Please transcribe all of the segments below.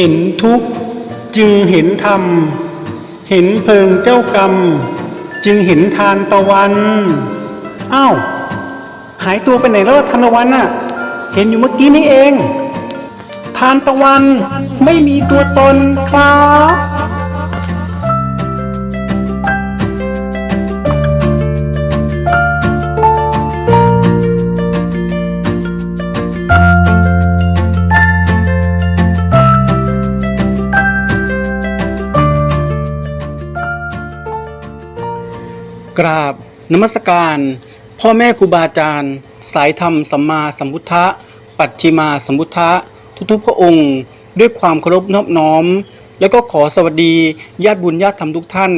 เห็นทุกข์จึงเห็นธรรม เห็นเพลิงเจ้ากรรม จึงเห็นทานตะวันอ้าวหายตัวไปไหนแล้วทานตะวันน่ะ เห็นอยู่เมื่อกี้นี่เอง ทานตะวันไม่มีตัวตนครับ กราบนมัสการ พ่อแม่ครูบาอาจารย์ สายธรรมสัมมาสัมพุทธะ ปัจฉิมาสัมพุทธะ ทุกๆพระองค์ ด้วยความเคารพนอบน้อม แล้วก็ขอสวัสดีญาติบุญญาติธรรมทุกท่าน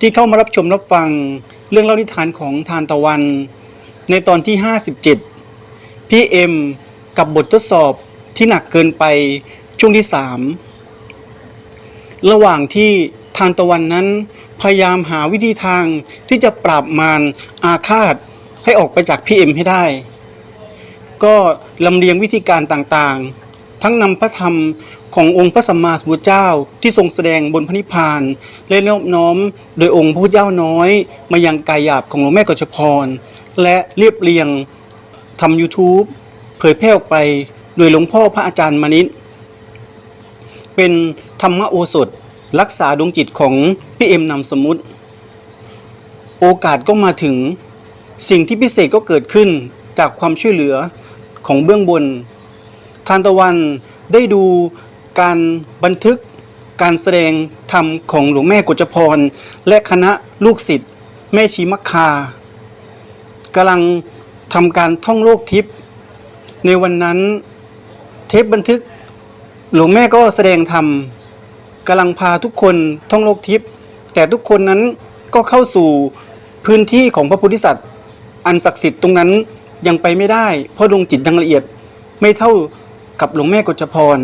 ที่เข้ามารับชมรับฟัง เรื่องเล่านิทานของทานตะวัน ในตอนที่ 57 พี่เอ็มกับบททดสอบที่หนักเกินไปช่วงที่ 3 ระหว่างที่ทานตะวันนั้น พยายามหาวิธีทางที่จะปราบมารอาฆาตให้ออกไปจากพี่เอ็มให้ได้ ก็ลำเลียงวิธีการต่างๆ ทั้งนำพระธรรมขององค์พระสัมมาสัมพุทธเจ้าที่ทรงแสดงบนพระนิพพานและนอบน้อม โดยองค์พระพุทธเจ้าน้อย มายังกายหยาบของหลวงแม่กฤษพร และเรียบเรียงทำ YouTube เผยแพร่ออกไปโดยหลวงพ่อพระอาจารย์มณิตเป็นธรรมโอสถ รักษาดวงจิตของพี่เอ็มนามสมมุติ โอกาสก็มาถึง สิ่งที่พิเศษก็เกิดขึ้นจากความช่วยเหลือของเบื้องบน ทานตะวันได้ดูการบันทึกการแสดงธรรมของหลวงแม่กฤษพร และคณะลูกศิษย์แม่ชีมัคคากำลังทำการท่องโลกทิพย์ในวันนั้นเทปบันทึกหลวงแม่ก็แสดงธรรม กำลังพาทุกคนท่องโลกทิพย์แต่ทุกคนนั้นก็เข้าสู่พื้นที่ของพระโพธิสัตว์ อันศักดิ์สิทธิ์ตรงนั้นยังไปไม่ได้ เพราะดวงจิตยังละเอียดไม่เท่ากับหลวงแม่กฤษพร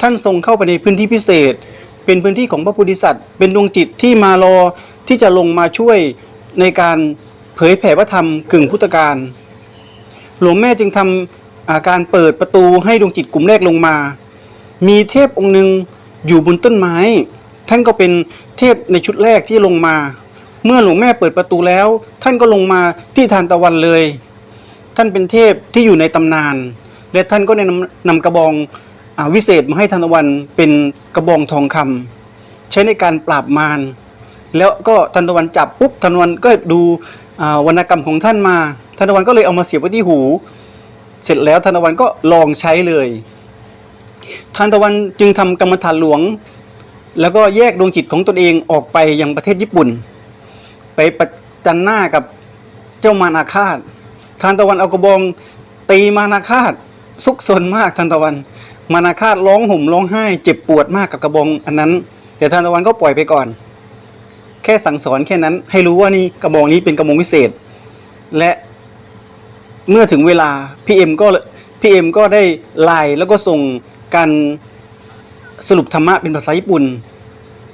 ท่านทรงเข้าไปในพื้นที่พิเศษ เป็นพื้นที่ของพระโพธิสัตว์ เป็นดวงจิตที่มารอที่จะลงมาช่วยในการเผยแผ่พระธรรมกึ่งพุทธการ หลวงแม่จึงทำอาการเปิดประตูให้ดวงจิตกลุ่มแรกลงมา มีเทพองค์หนึ่ง อยู่บนต้นไม้ ท่านก็เป็นเทพในชุดแรกที่ลงมา เมื่อหลวงแม่เปิดประตูแล้ว ท่านก็ลงมาที่ทานตะวันเลย ท่านเป็นเทพที่อยู่ในตำนาน และท่านก็ได้นำนำกระบองอวิเศษมาให้ทานตะวันเป็นกระบองทองคำใช้ในการปราบมารแล้วก็ทานตะวันจับปุ๊บทานตะวันก็ดูวรรณกรรมของท่านมาทานตะวันก็เลยเอามาเสียบไว้ที่หู เสร็จแล้วทานตะวันก็ลองใช้เลย ทานตะวันจึงทำกรรมฐานหลวง แล้วก็แยกดวงจิตของตนเองออกไปยังประเทศญี่ปุ่น ไปประจันหน้ากับเจ้ามานาคาตทานตะวันเอากระบองตีมานาคาตซุกซนมากทานตะวันมานาคาตร้องห่มร้องไห้ เจ็บปวดมากกับกระบองอันนั้นแต่ทานตะวันก็ปล่อยไปก่อน แค่สั่งสอนแค่นั้น ให้รู้ว่านี่กระบองนี้เป็นกระบองวิเศษ และเมื่อถึงเวลาพี่เอ็มก็พี่เอ็มก็ได้ไลน์แล้วก็ส่ง การสรุปธรรมะเป็นภาษาญี่ปุ่น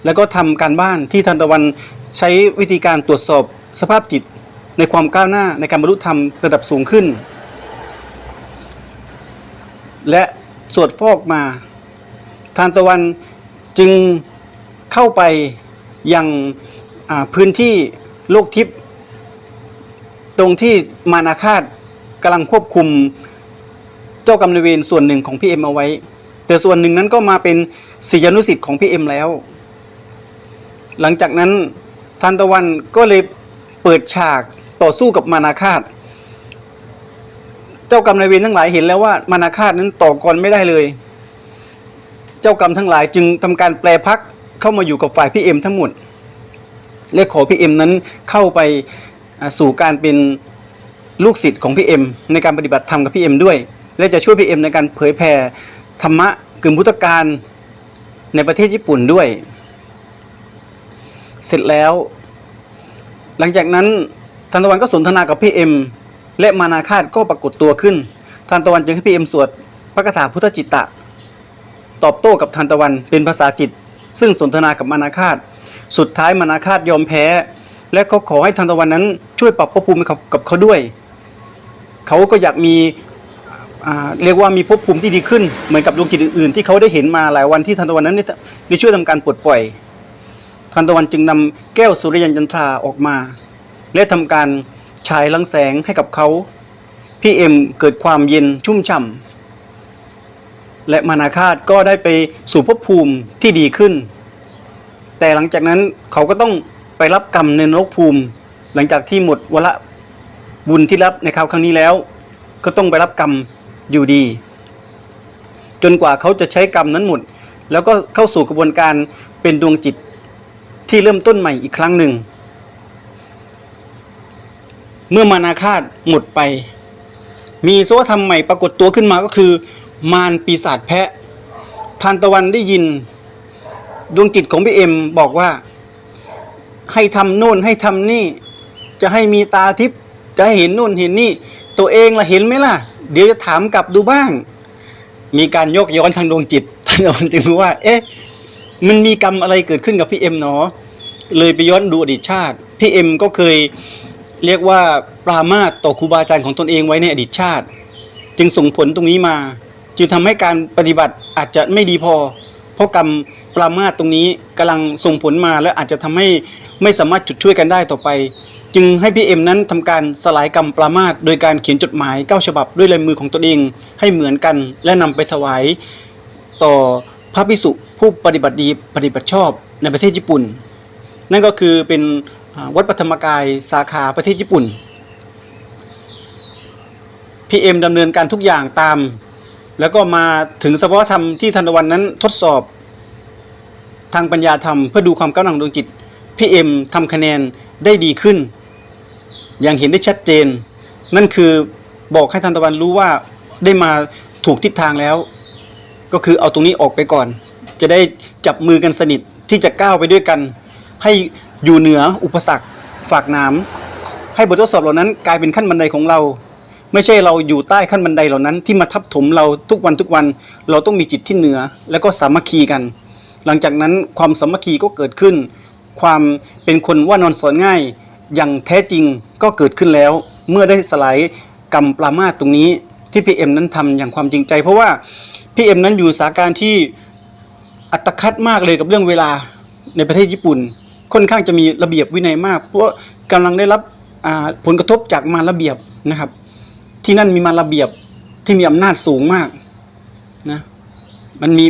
แล้วก็ทำการบ้านที่ทันตะวันใช้วิธีการตรวจสอบสภาพจิตในความก้าวหน้าในการบรรลุธรรมระดับสูงขึ้น และสวดฟอกมาทานตะวันจึงเข้าไปยังอ่าพื้นที่โลกทิพย์ตรงที่มานาคาตกำลังควบคุมเจ้ากรรมนายเวรส่วนหนึ่งของพี่เอ็มเอาไว้ แต่ส่วนหนึ่งนั้นก็มาเป็นศิยานุสิษ์ของพี่เอ็มแล้ว หลังจากนั้นทานตะวันก็เลยเปิดฉากต่อสู้กับมานาคาตเจ้ากรรมนายเวรทั้งหลายเห็นแล้วว่ามานาคาตนั้นต่อกรไม่ได้เลย เจ้ากรรมทั้งหลายจึงทำการแปลพักเข้ามาอยู่กับฝ่ายพี่เอ็มทั้งหมดและขอพี่เอ็มนั้นเข้าไปสู่การเป็นลูกศิษย์ของพี่เอ็มในการปฏิบัติธรรมกับพี่เอ็มด้วย และจะช่วยพี่เอ็มในการเผยแผ่ ธรรมะกึ่งพุทธการในประเทศญี่ปุ่นด้วย เสร็จแล้ว หลังจากนั้นทานตะวันก็สนทนากับพี่เอ็มและมานาคาตก็ปรากฏตัวขึ้นทานตะวันจึงให้พี่เอ็มสวดพระคาถาพุทธจิตตะ ตอบโต้กับทานตะวันเป็นภาษาจิต ซึ่งสนทนากับมานาคาต สุดท้ายมานาคาตยอมแพ้ และเขาขอให้ทานตะวันนั้นช่วยปรับภพภูมิกับเขาด้วย เขาก็อยากมี เรียกว่ามีภพภูมิที่ดีขึ้น เหมือนกับดวงจิตอื่นๆ ที่เขาได้เห็นมาหลายวันที่ทันตะวันนั้นได้ช่วยทำการปลดปล่อย ทันตะวันจึงนำแก้วสุริยันจันทราออกมา และทำการฉายลังแสงให้กับเขาพี่เอ็มเกิดความเย็นชุ่มฉ่ำและมานาคาตก็ได้ไปสู่ภพภูมิที่ดีขึ้น แต่หลังจากนั้นเขาก็ต้องไปรับกรรมในนรกภูมิ หลังจากที่หมดวาระบุญที่รับในคราวครั้งนี้แล้ว ก็ต้องไปรับกรรม อยู่ดี จนกว่าเขาจะใช้กรรมนั้นหมด แล้วก็เข้าสู่กระบวนการเป็นดวงจิตที่เริ่มต้นใหม่อีกครั้งหนึ่ง เมื่อมานาคาตหมดไป มีสวธรรมใหม่ปรากฏตัวขึ้นมาก็คือ มารปีศาจแพะทานตะวันได้ยิน ดวงจิตของพี่เอ็มบอกว่า ให้ทำโน่นให้ทำนี่ จะให้มีตาทิพย์จะให้เห็นนู่นเห็นนี่ ตัวเองละเห็นไหมล่ะ เดี๋ยวจะถามกลับดูบ้าง มีการยกย้อนทางดวงจิตท่านตะวันจึงรู้ว่า เอ๊ะ มันมีกรรมอะไรเกิดขึ้นกับพี่เอ็มเนาะเลยไปย้อนดูอดีตชาติพี่เอ็มก็เคยเรียกว่าปรามาสต่อครูบาอาจารย์ของตนเองไว้ในอดีตชาติ จึงส่งผลตรงนี้มา จึงทำให้การปฏิบัติอาจจะไม่ดีพอ เพราะกรรมปรามาสตรงนี้กำลังส่งผลมาและอาจจะทำให้ไม่สามารถจุดช่วยกันได้ต่อไป จึงให้พี่เอ็มนั้นทำการสลายกรรมปรามาสโดยการเขียนจดหมายเก้าฉบับด้วยลายมือของตนเองให้เหมือนกันและนำไปถวายต่อพระภิกษุผู้ปฏิบัติดีปฏิบัติชอบในประเทศญี่ปุ่น นั่นก็คือเป็นวัดปฐมกายสาขาประเทศญี่ปุ่นพีเอ็มดำเนินการทุกอย่างตาม แล้วก็มาถึงสภาวธรรมที่ทันวันนั้นทดสอบ ทางปัญญาธรรมเพื่อดูความก้าวหน้าของดวงจิตพี่เอ็มทำคะแนนได้ดีขึ้น อย่างเห็นได้ชัดเจน นั่นคือบอกให้ทันตะวันรู้ว่าได้มาถูกทิศทางแล้ว ก็คือเอาตรงนี้ออกไปก่อน จะได้จับมือกันสนิทที่จะก้าวไปด้วยกัน ให้อยู่เหนืออุปสรรคฝากน้ำให้บททดสอบเหล่านั้นกลายเป็นขั้นบันไดของเรา ไม่ใช่เราอยู่ใต้ขั้นบันไดเหล่านั้น ที่มาทับถมเราทุกวันทุกวัน เราต้องมีจิตที่เหนือแล้วก็สามัคคีกัน หลังจากนั้นความสามัคคีก็เกิดขึ้น ความเป็นคนว่านอนสอนง่าย อย่างแท้จริงก็เกิดขึ้นแล้ว เมื่อได้สลายกรรมปรามาสตรงนี้ที่พี่เอ็มนั้นทำอย่างความจริงใจ เพราะว่าพี่เอ็มนั้นอยู่สาการที่อัตคัดมากเลยกับเรื่องเวลาในประเทศญี่ปุ่น ค่อนข้างจะมีระเบียบวินัยมาก เพราะว่ากำลังได้รับผลกระทบจากมารระเบียบนะครับ ที่นั่นมีมารระเบียบที่มีอำนาจสูงมากนะมันมี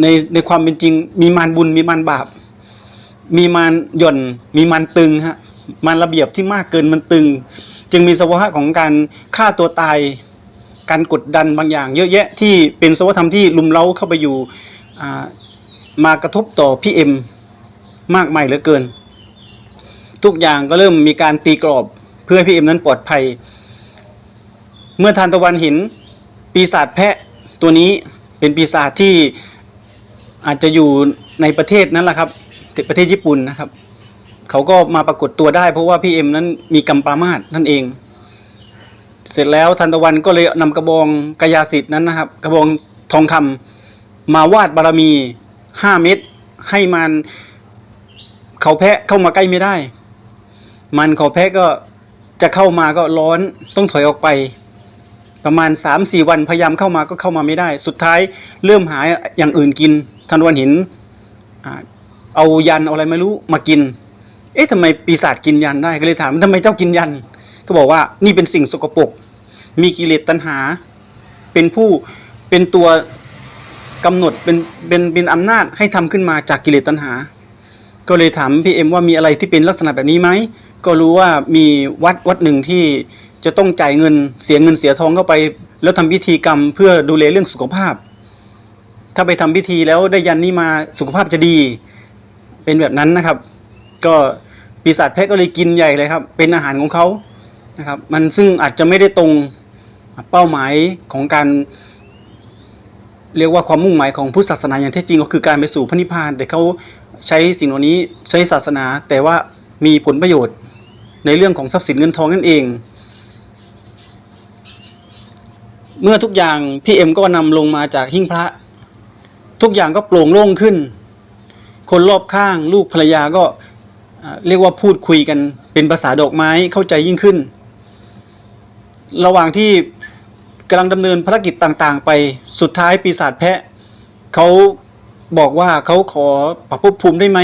ในในความเป็นจริง มีมารบุญมีมารบาป มีมารหย่อน มีมารตึงฮะ มารระเบียบที่มากเกินมันตึง จึงมีสภาวะของการฆ่าตัวตาย การกดดันบางอย่าง เยอะแยะที่เป็นสภาวธรรมที่ลุมเล้าเข้าไปอยู่มากระทบต่อพี่เอ็มมากมายเหลือเกิน ทุกอย่างก็เริ่มมีการตีกรอบเพื่อพี่เอ็มนั้นปลอดภัย เมื่อทานตะวันเห็นปีศาจแพะตัวนี้เป็นปีศาจที่อาจจะอยู่ในประเทศนั้นแหละครับประเทศญี่ปุ่นนะครับ เขาก็มาปรากฏตัวได้ เพราะว่าพี่เอ็มนั้นมีกรรมปามาสนั่นเอง เสร็จแล้วทันตะวันก็เลยนำกระบองกายาสิทธิ์นั้นนะครับ กระบองทองคำมาวาดบารมีห้าเม็ดให้มันเขาแพะเข้ามาใกล้ไม่ได้ มันเขาแพะก็จะเข้ามาก็ร้อนต้องถอยออกไป ประมาณ3าสี่วันพยายามเข้ามาก็เข้ามาไม่ได้ สุดท้ายเริ่มหายอย่างอื่นกินทันวันเห็นเอายันเอาอะไรไม่รู้มากิน เอ๊ะทำไมปีศาจกินยันได้ก็เลยถามทำไมเจ้ากินยัน ก็บอกว่านี่เป็นสิ่งสกปรกมีกิเลสตัณหา เป็นผู้เป็นตัวกำหนดเป็นเป็นเป็นอำนาจให้ทำขึ้นมาจากกิเลสตัณหา ก็เลยถามพี่เอ็มว่ามีอะไรที่เป็นลักษณะแบบนี้ไหมก็รู้ว่ามีวัดวัดหนึ่งที่จะต้องจ่ายเงินเสียเงินเสียทองเข้าไป แล้วทำพิธีกรรมเพื่อดูแลเรื่องสุขภาพ ถ้าไปทำพิธีแล้วได้ยันนี้มาสุขภาพจะดี เป็นแบบนั้นนะครับ ก็ ปีศาจแพะก็เลยกินใหญ่เลยครับ เป็นอาหารของเขานะครับ มันซึ่งอาจจะไม่ได้ตรงเป้าหมายของการเรียกว่าความมุ่งหมายของพุทธศาสนาอย่างแท้จริงก็คือการไปสู่พระนิพพาน แต่เขาใช้สิ่งเหล่านี้ใช้ศาสนา แต่ว่ามีผลประโยชน์ในเรื่องของทรัพย์สินเงินทองนั่นเอง เมื่อทุกอย่างพี่เอ็มก็นำลงมาจากหิ้งพระ ทุกอย่างก็โปร่งโล่งขึ้น คนรอบข้างลูกภรรยาก็ เรียกว่าพูดคุยกันเป็นภาษาดอกไม้เข้าใจยิ่งขึ้น ระหว่างที่กำลังดำเนินภารกิจต่างๆ ไปสุดท้ายปีศาจแพะเขาบอกว่าเขาขอปรับภพภูมิได้ไหม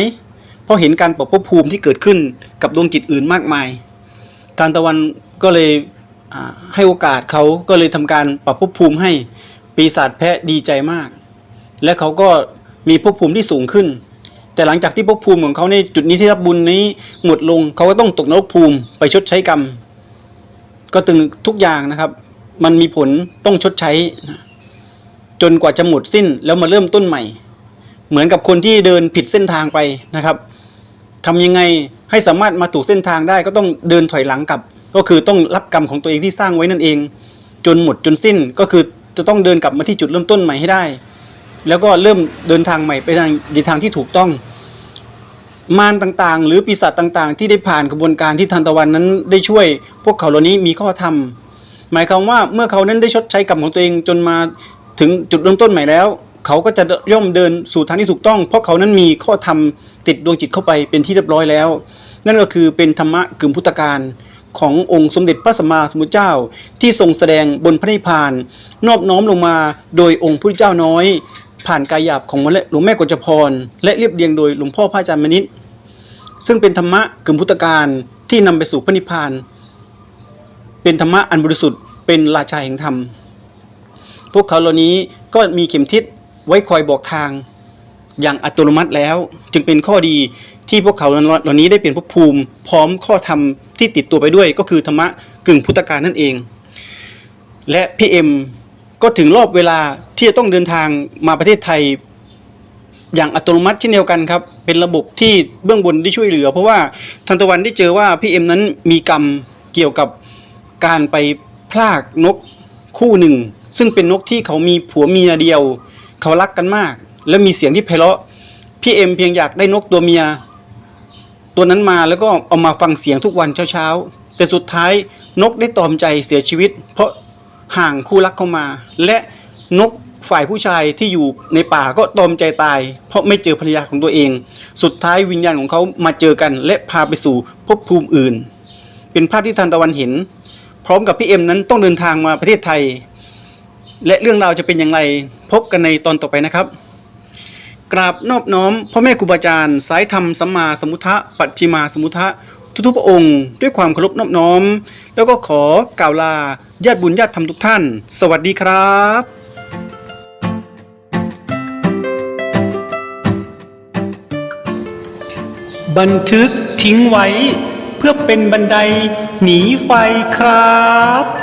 เพราะเห็นการปรับภพภูมิที่เกิดขึ้นกับดวงจิตอื่นมากมายทานตะวันก็เลยให้โอกาสเขาก็เลยทำการปรับภพภูมิให้ปีศาจแพะดีใจมาก และเขาก็มีภพภูมิที่สูงขึ้น แต่หลังจากที่ภพภูมิของเขาในจุดนี้ที่รับบุญนี้หมดลงเขาก็ต้องตกนรกภูมิไปชดใช้กรรม ก็ตึงทุกอย่างนะครับ มันมีผลต้องชดใช้ จนกว่าจะหมดสิ้นแล้วมาเริ่มต้นใหม่ เหมือนกับคนที่เดินผิดเส้นทางไปนะครับทำยังไงให้สามารถมาถูกเส้นทางได้ก็ต้องเดินถอยหลังกลับ ก็คือต้องรับกรรมของตัวเองที่สร้างไว้นั่นเอง จนหมดจนสิ้นก็คือจะต้องเดินกลับมาที่จุดเริ่มต้นใหม่ให้ได้ แล้วก็เริ่มเดินทางใหม่ไปทางในทางที่ถูกต้อง มารต่างๆ หรือปีศาจต่างๆ ที่ได้ผ่านกระบวนการที่ทันตะวันนั้นได้ช่วย พวกเขาเหล่านี้มีข้อธรรม หมายความว่าเมื่อเขานั้นได้ชดใช้กรรมของตัวเองจนมาถึงจุดเริ่มต้นใหม่แล้ว เขาก็จะย่อมเดินสู่ทางที่ถูกต้อง เพราะเขานั้นมีข้อธรรมติดดวงจิตเข้าไปเป็นที่เรียบร้อยแล้ว นั่นก็คือเป็นธรรมะกึ่งพุทธการขององค์สมเด็จพระสัมมาสัมพุทธเจ้า ที่ทรงแสดงบนพระนิพพาน นอบน้อมลงมาโดยองค์พระเจ้าน้อย ผ่านกายหยาบของหลวงแม่กฎจพร และเรียบเรียงโดยหลวงพ่อพระอาจารย์มณิตซึ่งเป็นธรรมะกึ่งพุทธการที่นำไปสู่พระนิพพาน เป็นธรรมะอันบริสุทธิ์เป็นราชาแห่งธรรม พวกเขาเหล่านี้ก็มีเข็มทิศไว้คอยบอกทาง อย่างอัตโนมัติแล้ว จึงเป็นข้อดีที่พวกเขาเหล่านี้ได้เป็นภพภูมิ พร้อมข้อธรรมที่ติดตัวไปด้วย ก็คือธรรมะกึ่งพุทธการนั่นเอง และพี่เอ็ม ก็ถึงรอบเวลาที่จะต้องเดินทางมาประเทศไทย อย่างอัตโนมัติเช่นเดียวกันครับ เป็นระบบที่เบื้องบนได้ช่วยเหลือ เพราะว่าทันตะวันได้เจอว่าพี่เอ็มนั้นมีกรรมเกี่ยวกับการไปพลากนกคู่หนึ่ง ซึ่งเป็นนกที่เขามีผัวเมียเดียว เขารักกันมาก และมีเสียงที่ไพเราะพี่เอ็มเพียงอยากได้นกตัวเมีย ตัวนั้นมาแล้วก็เอามาฟังเสียงทุกวันเช้าๆแต่สุดท้ายนกได้ตอมใจเสียชีวิต เพราะ ห่างคู่รักเข้ามา และนกฝ่ายผู้ชายที่อยู่ในป่าก็ตอมใจตาย เพราะไม่เจอภรรยาของตัวเอง สุดท้ายวิญญาณของเขามาเจอกัน และพาไปสู่ภพภูมิอื่น เป็นภาพที่ทันตะวันเห็น พร้อมกับพี่เอ็มนั้นต้องเดินทางมาประเทศไทย และเรื่องราวจะเป็นอย่างไรพบกันในตอนต่อไปนะครับ กราบนอบน้อมพ่อแม่ครูบาอาจารย์ สายธรรมสัมมาสมุทะปัจจิมาสมมุทะ ทุกๆพระองค์ด้วยความเคารพนอบน้อม แล้วก็ขอกล่าวลาญาติบุญญาติธรรมทุกท่าน สวัสดีครับบันทึกทิ้งไว้ เพื่อเป็นบันไดหนีไฟครับ